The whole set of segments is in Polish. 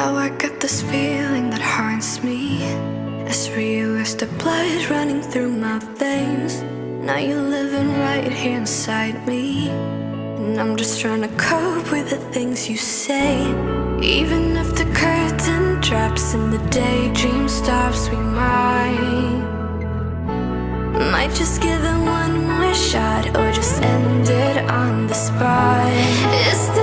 Now I got this feeling that haunts me. As real as the blood running through my veins. Now you're living right here inside me. And I'm just trying to cope with the things you say. Even if the curtain drops and the daydream stops, we might. Might just give it one more shot or just end it on the spot.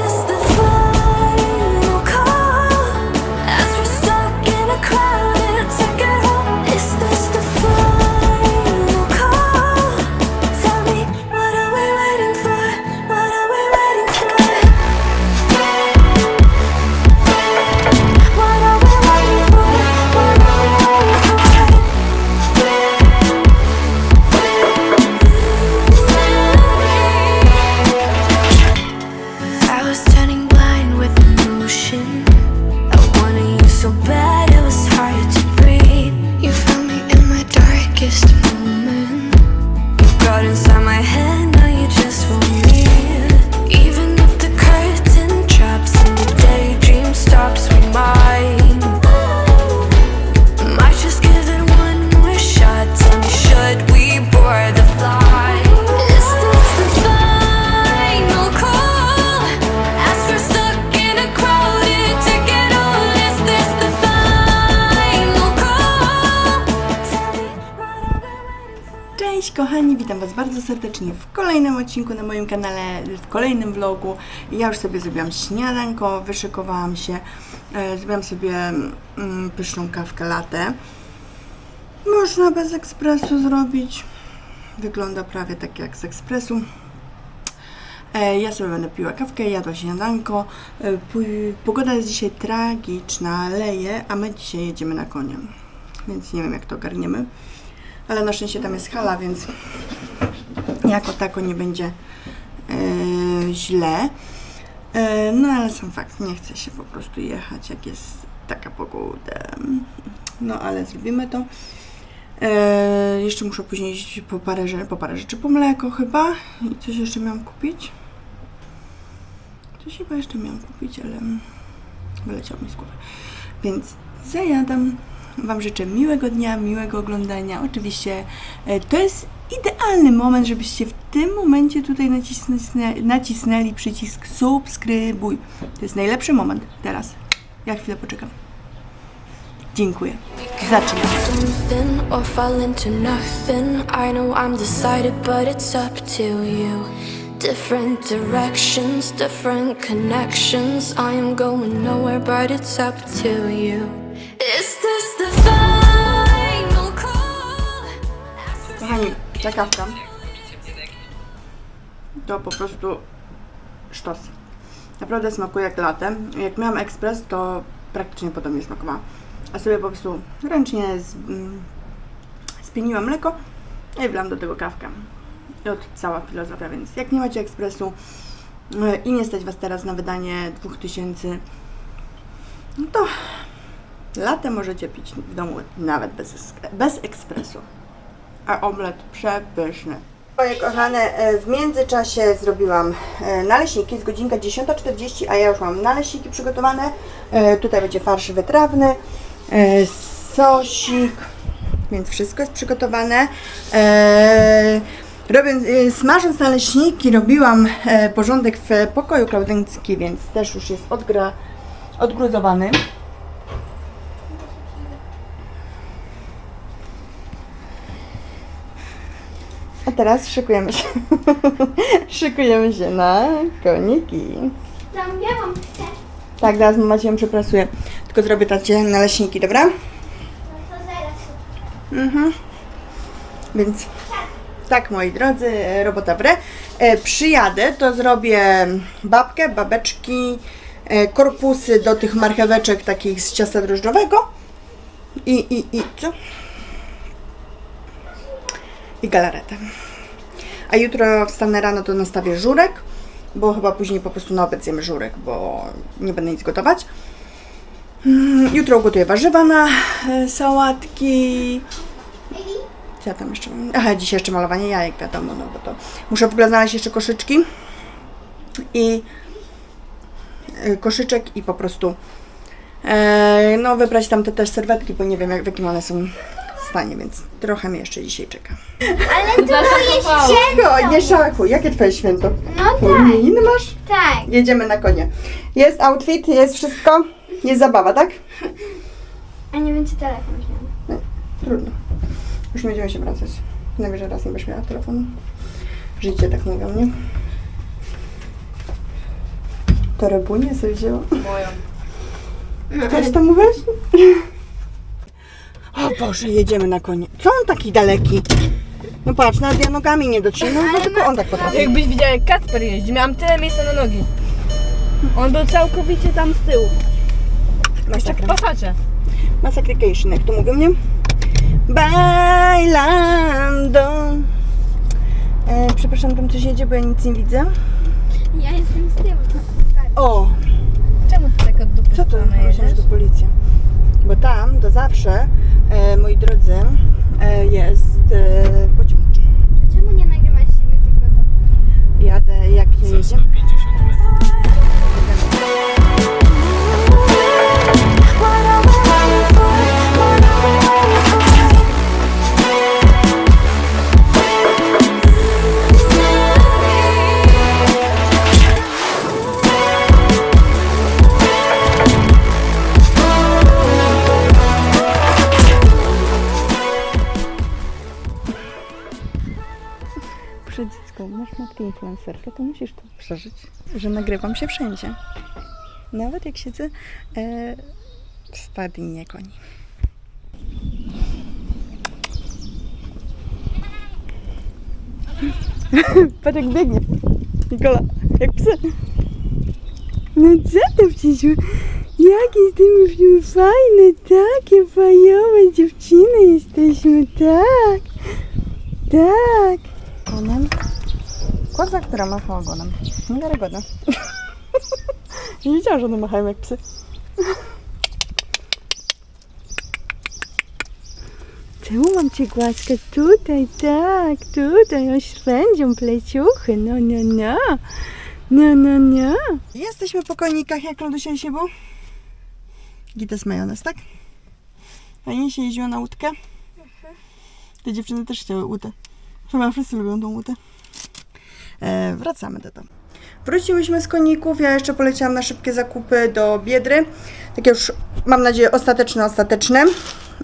Serdecznie w kolejnym odcinku na moim kanale, w kolejnym vlogu. Ja już sobie zrobiłam śniadanko, wyszykowałam się, e, zrobiłam sobie mm, pyszną kawkę latę. Można bez ekspresu zrobić. Wygląda prawie tak jak z ekspresu. E, Ja sobie będę piła kawkę, jadła śniadanko. E, Pogoda jest dzisiaj tragiczna, leje, a my dzisiaj jedziemy na koniem. Więc nie wiem jak to ogarniemy. Ale na szczęście tam jest hala, więc jako tako nie będzie e, źle. E, no ale sam fakt, nie chce się po prostu jechać, jak jest taka pogoda. No ale zrobimy to. E, jeszcze muszę później iść po parę, po parę rzeczy, po mleko chyba. I coś jeszcze miałam kupić. Coś chyba jeszcze miałam kupić, ale wyleciało mi z głowy. Więc zajadam. Wam życzę miłego dnia, miłego oglądania. Oczywiście to jest idealny moment, żebyście w tym momencie tutaj nacisnę, nacisnęli przycisk subskrybuj. To jest najlepszy moment teraz. Ja chwilę poczekam. Dziękuję. Zaczynam. something or fall into nothing. I know I'm decided, but it's up to you. Different directions, different connections. I am going nowhere, but it's up to you. Kochani, ta kawka to po prostu sztos. Naprawdę smakuje jak latem. Jak miałam ekspres, to praktycznie podobnie smakowała. A sobie po prostu ręcznie z, mm, spieniłam mleko i wlałam do tego kawkę. I od cała filozofia, więc jak nie macie ekspresu e, i nie stać Was teraz na wydanie 2000, no to latem możecie pić w domu nawet bez, bez ekspresu a omlet przepyszny. Moje kochane, e, w międzyczasie zrobiłam e, naleśniki, z godzinka 10.40, a ja już mam naleśniki przygotowane. E, Tutaj będzie farsz wytrawny, sosik, więc wszystko jest przygotowane. Robiąc, smażąc naleśniki, robiłam porządek w pokoju klaudyńskim, więc też już jest odgra, odgruzowany. A teraz szykujemy się. szykujemy się na koniki. Tam białą chcę. Tak, zaraz mama cię przeprasuje. Tylko zrobię tacie naleśniki, dobra? No to zaraz. Mhm. Więc tak, moi drodzy, robota w re. E, przyjadę, to zrobię babkę, babeczki, e, korpusy do tych marcheweczek takich z ciasta drożdżowego. I, i, i co? I galaretę. A jutro wstanę rano, to nastawię żurek, bo chyba później po prostu na obiad zjemy żurek, bo nie będę nic gotować. Mm, Jutro ugotuję warzywa na e, sałatki. Co ja tam jeszcze mam? Aha, dzisiaj jeszcze malowanie jajek, wiadomo, no bo to... Muszę w ogóle znaleźć jeszcze koszyczki i y, koszyczek i po prostu E, no, wybrać tam te też serwetki, bo nie wiem jak, w jakim one są stanie, więc trochę mnie jeszcze dzisiaj czeka. Ale tu jest Cicho, nie szakuj. Jakie twoje święto? No tak, Imieniny masz? tak. Jedziemy na konie. Jest outfit, jest wszystko, jest zabawa, tak? A nie wiem, czy telefon wziąłem. Trudno. Już nie będziemy się wracać. Najwyżej raz nie będziesz miała telefonu. Życie tak mówią, nie? Torebunię sobie wzięła. Moją. Też to mówisz? O Boże, jedziemy na konie. Co on taki daleki? No patrz, nawet ja nogami nie docinam, no tylko on tak potrafi. Jakbyś widział jak Kacper jeździ, miałam tyle miejsca na nogi. On był całkowicie tam z tyłu. W Masakra. pasacie. Massacration, jak to mówią, nie? Bailando. E, przepraszam, tam coś jedzie, bo ja nic nie widzę. Ja jestem z tyłu. O, Czemu ty tak od dupy co to? strony to policja. Bo tam to zawsze, moi drodzy, e, jest e, to musisz to przeżyć, że nagrywam się wszędzie. Nawet jak siedzę e, w koni. Patrz jak biegnie. Nikola, jak psy. No co to przecież? Jakie jesteśmy fajne, takie fajowe dziewczyny jesteśmy, tak. Tak. Ogonem. Koza, która macha ogonem. Niewiarygodne. Nie wiedziałam, że one machają jak psy. Czemu mam cię głaskać? Tutaj, tak, tutaj, oszwędzią pleciuchy, no, no, no. No, no, no. Jesteśmy po konikach, jak Lodusia się był? Gites majonez, tak? Fajnie się jeździło na łódkę? Te dziewczyny też chciały łódkę. Chyba wszyscy lubią tą łódkę. E, wracamy do domu. Wróciłyśmy z koników, ja jeszcze poleciałam na szybkie zakupy do Biedry. Takie już, mam nadzieję, ostateczne, ostateczne.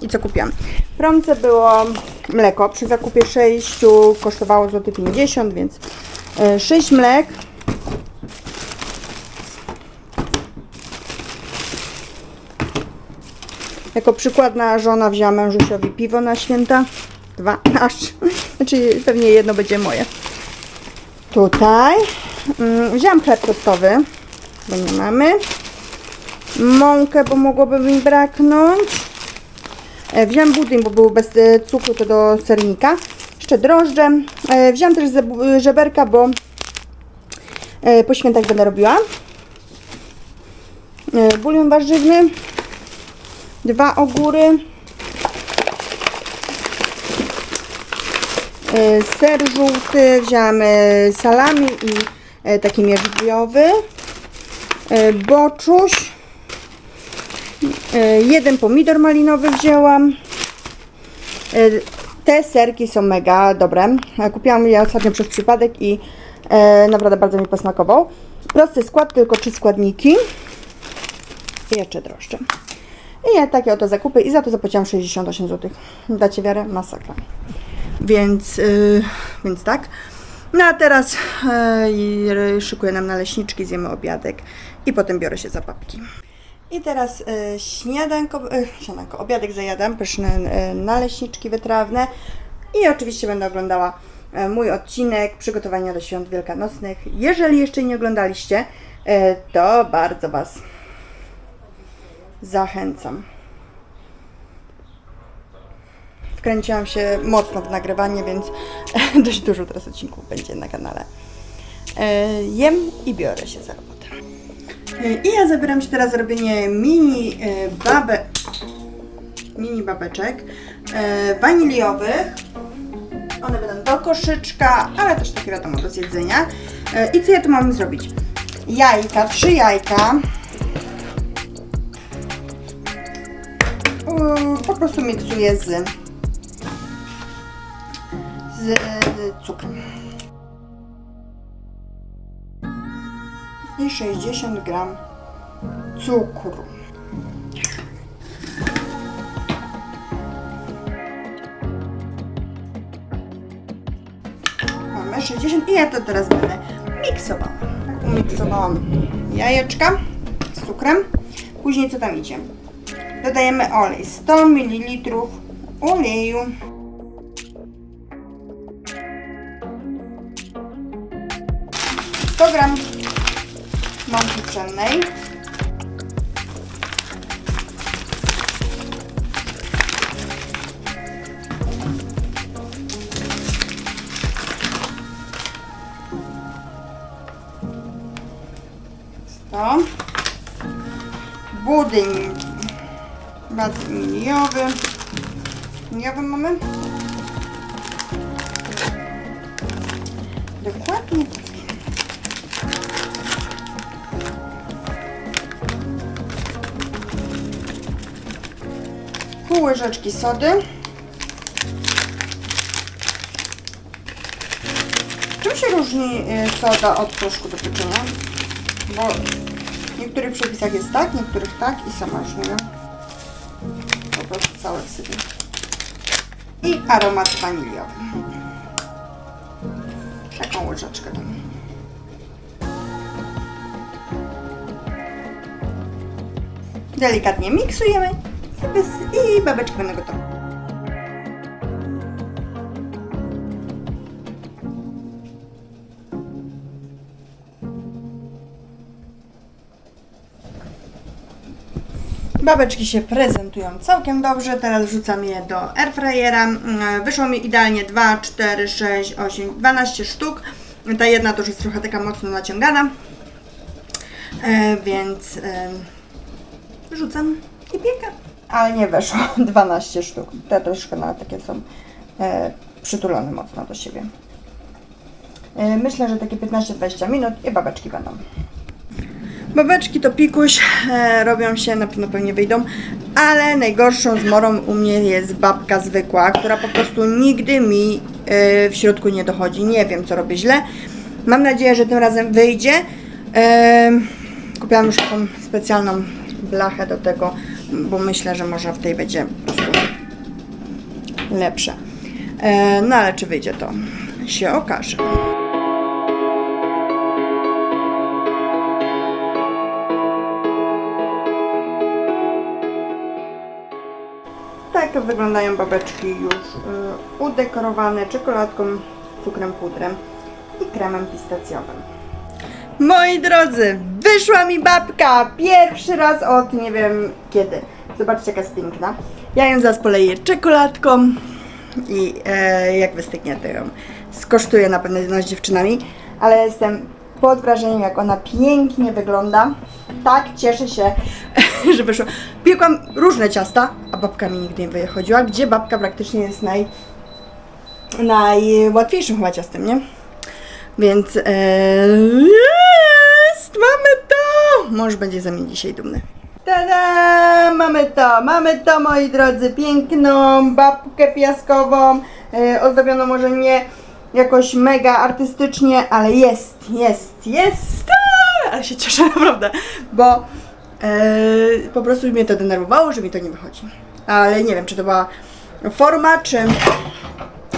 I co kupiłam? W promce było mleko. Przy zakupie 6 kosztowało złoty 50, więc 6 mlek. Jako przykładna żona wzięła mężusiowi piwo na święta. Dwa, aż. Znaczy pewnie jedno będzie moje. Tutaj mm, wzięłam chleb tostowy, bo nie mamy. Mąkę, bo mogłoby mi braknąć. E, Wziąłem budyń, bo był bez e, cukru, to do sernika. Jeszcze drożdże. E, Wziąłem też żeberka, bo po świętach będę robiła. Bulion warzywny. Dwa ogóry. Ser żółty, wziąłem e, salami i e, taki mierzwiowy. E, Boczuś. E, Jeden pomidor malinowy wzięłam. E, Te serki są mega dobre. E, Kupiłam je ostatnio przez przypadek i e, naprawdę bardzo mi posmakował. Prosty skład, tylko trzy składniki. I jeszcze drożdże. I ja takie oto zakupy i za to zapłaciłam 68 zł. Dacie wiarę? Masakra. Więc, yy, więc tak. No a teraz yy, szykuję nam naleśniczki, zjemy obiadek i potem biorę się za babki. I teraz y, śniadanko, y, śniadanko, obiadek zajadam, pyszne y, naleśniczki wytrawne i oczywiście będę oglądała y, mój odcinek przygotowania do świąt wielkanocnych. Jeżeli jeszcze nie oglądaliście, y, to bardzo Was zachęcam. Wkręciłam się mocno w nagrywanie, więc dość dużo teraz odcinków będzie na kanale. E, jem i biorę się za robotę. E, I ja zabieram się teraz robienie mini e, babę, mini babeczek waniliowych. One będą do koszyczka, ale też takie wiadomo do zjedzenia. I co ja tu mam zrobić? Jajka, trzy jajka. prostu miksuję z, z cukrem. I 60 gram cukru. Mamy 60 i ja to teraz będę miksowała. Tak, Umiksowałam jajeczka z cukrem. Później co tam idzie? Dodajemy olej. 100 ml oleju. Sto gram mąki pszennej. Sto. Budyń waniliowy. Waniliowy mamy? Dokładnie Pół łyżeczki sody. Czym się różni y, soda od proszku do pieczenia? Bo w niektórych przepisach jest tak, niektórych tak i sama już nie wiem. Po prostu całe sypie. I aromat waniliowy. Taką łyżeczkę dam. Delikatnie miksujemy i, i babeczki będą gotowe. Babeczki się prezentują całkiem dobrze. Teraz wrzucam je do airfryera. Mm, Wyszło mi idealnie 2, 4, 6, 8, 12 sztuk. Ta jedna to już jest trochę taka mocno naciągana. E, więc rzucam i piekę. Ale nie weszło 12 sztuk. Te troszkę nawet takie są e, przytulone mocno do siebie. E, myślę, że takie 15-20 minut i babeczki będą. Babeczki to pikuś, e, robią się, na pewno pewnie wyjdą, ale najgorszą zmorą u mnie jest babka zwykła, która po prostu nigdy mi e, w środku nie dochodzi. Nie wiem, co robię źle. Mam nadzieję, że tym razem wyjdzie. E, kupiłam już taką specjalną blachę do tego, bo myślę, że może w tej będzie po prostu lepsze. E, no ale czy wyjdzie, to się okaże. Tak wyglądają babeczki już y, udekorowane czekoladką, cukrem pudrem i kremem pistacjowym. Moi drodzy, wyszła mi babka pierwszy raz od nie wiem kiedy. Zobaczcie jaka jest piękna. Ja ją zaraz poleję czekoladką i e, jak wystygnie to ją skosztuję na pewno z dziewczynami, ale jestem pod wrażeniem jak ona pięknie wygląda. Tak, cieszę się, że wyszło. Piekłam różne ciasta, a babka mi nigdy nie wychodziła, gdzie babka praktycznie jest naj, najłatwiejszym chyba ciastem, nie? Więc e! Mąż będzie ze mnie dzisiaj dumny. Tada! Mamy to, mamy to moi drodzy, piękną babkę piaskową, e, ozdobioną może nie jakoś mega artystycznie, ale jest, jest, jest! Ale się cieszę naprawdę, bo e, po prostu mnie to denerwowało, że mi to nie wychodzi. Ale nie wiem, czy to była forma, czy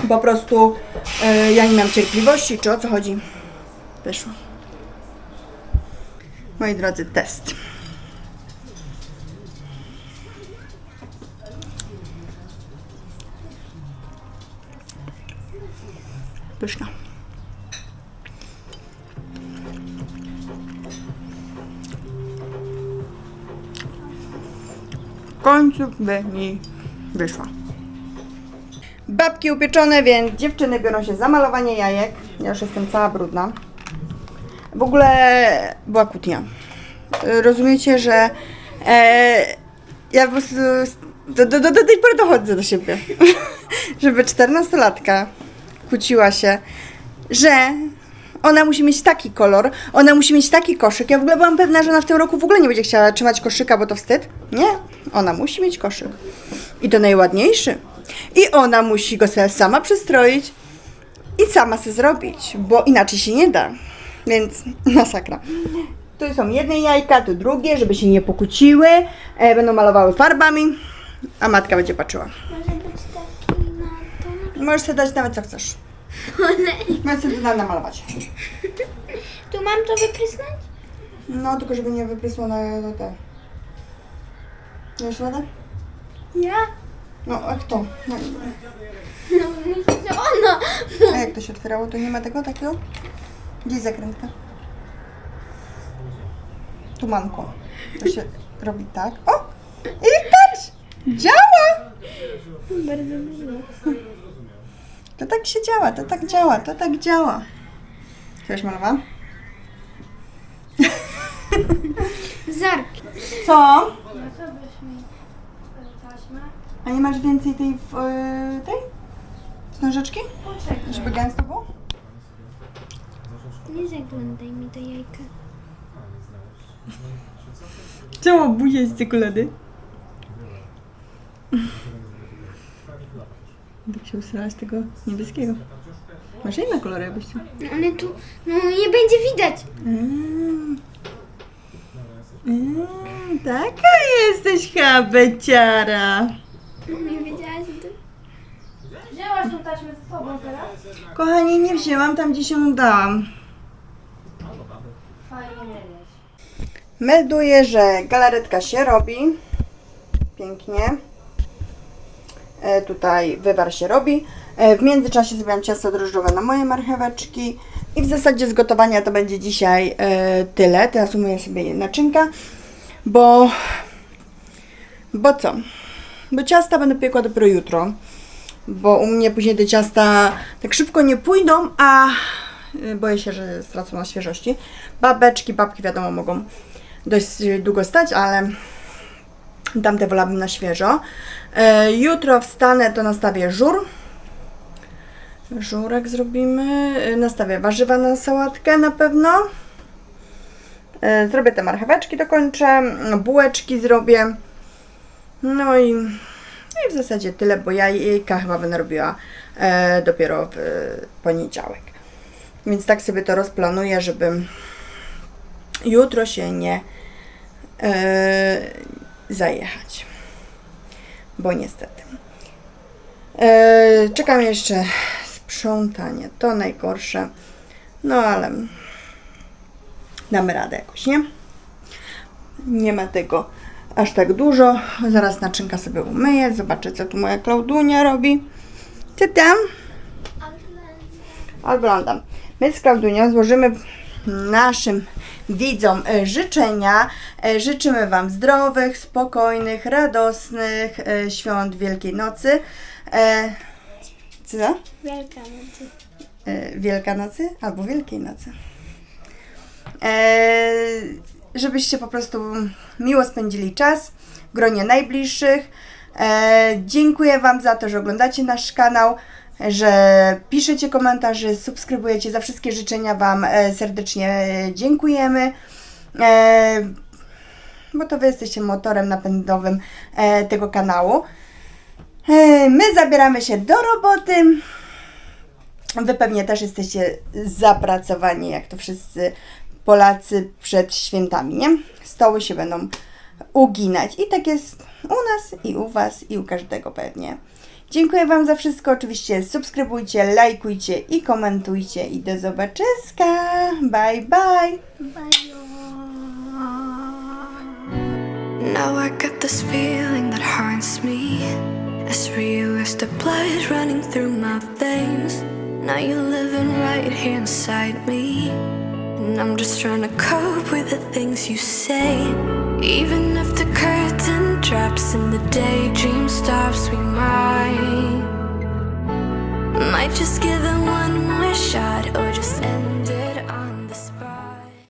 po prostu e, ja nie miałam cierpliwości, czy o co chodzi. Wyszło. Moi drodzy, test. Pyszna. W końcu by mi wyszła. Babki upieczone, więc dziewczyny biorą się za malowanie jajek. Ja już jestem cała brudna. W ogóle była kłótnia. Rozumiecie, że e, ja po prostu do, do, do, do tej pory dochodzę do siebie. Żeby 14-latka kłóciła się, że ona musi mieć taki kolor, ona musi mieć taki koszyk. Ja w ogóle byłam pewna, że ona w tym roku w ogóle nie będzie chciała trzymać koszyka, bo to wstyd. Nie, ona musi mieć koszyk. I to najładniejszy. I ona musi go sobie sama przystroić i sama sobie zrobić, bo inaczej się nie da. Więc masakra. Tu są jedne jajka, tu drugie, żeby się nie pokłóciły. E, będą malowały farbami, a matka będzie patrzyła. Może być taki na to. Możesz sobie dać nawet co chcesz. Możesz sobie to namalować. Tu mam to wyprysnąć? No, tylko żeby nie wyprysło na, na te. Wiesz radę? Ja? No, a kto? No, No myślę, że ono. a jak to się otwierało? To nie ma tego takiego? Gdzie jest zakrętka? Tu manko. To się robi tak. O! I patrz! Działa! Bardzo dużo. To tak się działa, to tak działa, to tak działa. Chcesz malowa? Wzorki. Co? No? A nie masz więcej tej, w, tej? Poczekaj. Żeby gęsto było? Nie zaglądaj mi do jajka. Czemu buzię z czekolady? Tak się usrałaś tego niebieskiego. Masz inne kolory, jakbyś chciał. No ale tu, no nie będzie widać. Mm. Mm, taka jesteś habeciara. Nie wiedziałaś o tym? Wzięłaś tą taśmę ze sobą teraz? Kochani, nie wzięłam, tam gdzie się dałam. Melduję, że galaretka się robi. Pięknie. E, tutaj wywar się robi. E, w międzyczasie zrobiłam ciasto drożdżowe na moje marcheweczki. I w zasadzie z gotowania to będzie dzisiaj e, tyle. Teraz umyję sobie naczynka, bo... Bo co? Bo ciasta będę piekła dopiero jutro. Bo u mnie później te ciasta tak szybko nie pójdą, a boję się, że stracą na świeżości. Babeczki, babki wiadomo mogą dość długo stać, ale tamte wolałabym na świeżo. E, jutro wstanę, to nastawię żur. Żurek zrobimy. E, Nastawię warzywa na sałatkę na pewno. E, Zrobię te marcheweczki, dokończę. Bułeczki zrobię. No i, no i w zasadzie tyle, bo jajka chyba będę robiła dopiero w poniedziałek. Więc tak sobie to rozplanuję, żeby jutro się nie zajechać. Bo niestety. E, czekam jeszcze sprzątanie. To najgorsze. No ale damy radę jakoś, nie? Nie ma tego aż tak dużo. Zaraz naczynka sobie umyję. Zobaczę, co tu moja Klaudunia robi. Co tam? Oglądam. My z Klaudunią złożymy naszym widzom e, życzenia. E, Życzymy Wam zdrowych, spokojnych, radosnych e, świąt Wielkiej Nocy. Co? Wielka nocy. e, Wielkanocy albo Wielkiej Nocy. Żebyście po prostu miło spędzili czas w gronie najbliższych. Dziękuję Wam za to, że oglądacie nasz kanał, że piszecie komentarze, subskrybujecie. Za wszystkie życzenia Wam e, serdecznie e, dziękujemy. E, bo to Wy jesteście motorem napędowym tego kanału. My zabieramy się do roboty. Wy pewnie też jesteście zapracowani, jak to wszyscy Polacy przed świętami, nie? Stoły się będą uginać. I tak jest u nas i u Was i u każdego pewnie. Dziękuję Wam za wszystko. Oczywiście subskrybujcie, lajkujcie i komentujcie. I do zobaczyska. Bye, bye. Now I got this feeling that haunts me. As real as the blood running through my veins. Now you're living right here inside me. And I'm just trying to cope with the things you say. Even if the curtain drops and the daydream stops, we might. Might just give it one more shot or just end it.